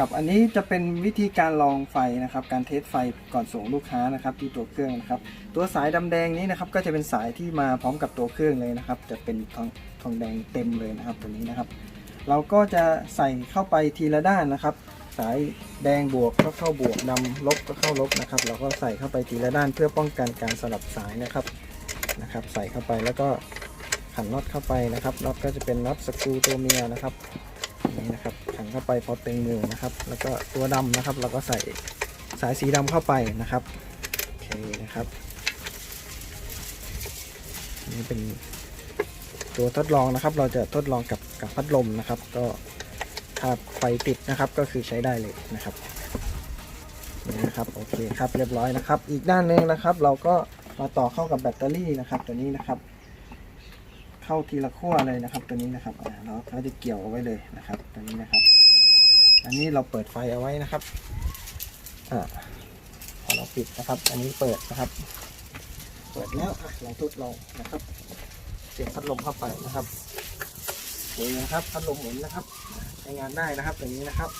ครับอันนี้จะเป็นวิธีการลองไฟนะครับ การเทสไฟก่อนส่งลูกค้านะครับ ที่ตัวเครื่องนะครับ ตัวสายดำแดงนี้นะครับ ก็จะเป็นสายที่มาพร้อมกับตัวเครื่องเลยนะครับ จะเป็นทองทองแดงเต็มเลยนะครับ ตัวนี้นะครับ เราก็จะใส่เข้าไปทีละด้านนะครับ สายแดงบวกก็เข้าบวกดำลบก็เข้าลบนะครับ เราก็ใส่เข้าไปทีละด้านเพื่อป้องกันการสลับสายนะครับนะครับ ใส่เข้าไปแล้วก็ขันน็อตเข้าไปนะครับน็อตก็จะเป็นน็อตสกรูตัวเมียนะครับนี้นะครับ เข้าไปพอเต็งมือนะครับ แล้วก็ตัวดำนะครับ เราก็ใส่สายสีดำเข้าไปนะครับโอเคนะครับนี่เป็นตัวทดลองนะครับ เราจะทดลองกับกับพัดลมนะครับ ก็ถ้าไฟติดนะครับก็คือใช้ได้เลยนะครับนี่นะครับโอเคครับเรียบร้อยนะครับ อีกด้านหนึงนะครับ เราก็มาต่อเข้ากับแบตเตอรี่นะครับตัวนี้นะครับ เข้าทีละขั้วเลยนะครับ ตัวนี้นะครับเราเขาจะเกี่ยวเอาไว้เลยนะครับ ตัวนี้นะครับ อันนี้เราเปิดไฟเอาไว้นะครับอ่าพอเราปิดนะครับ อันนี้เปิดนะครับ เปิดแล้วลองทดลองนะครับเสียบพัดลมเข้าไปนะครับโอเคนะครับพัดลมหมุนนะครับใช้งานได้นะครับตัวนี้นะครับ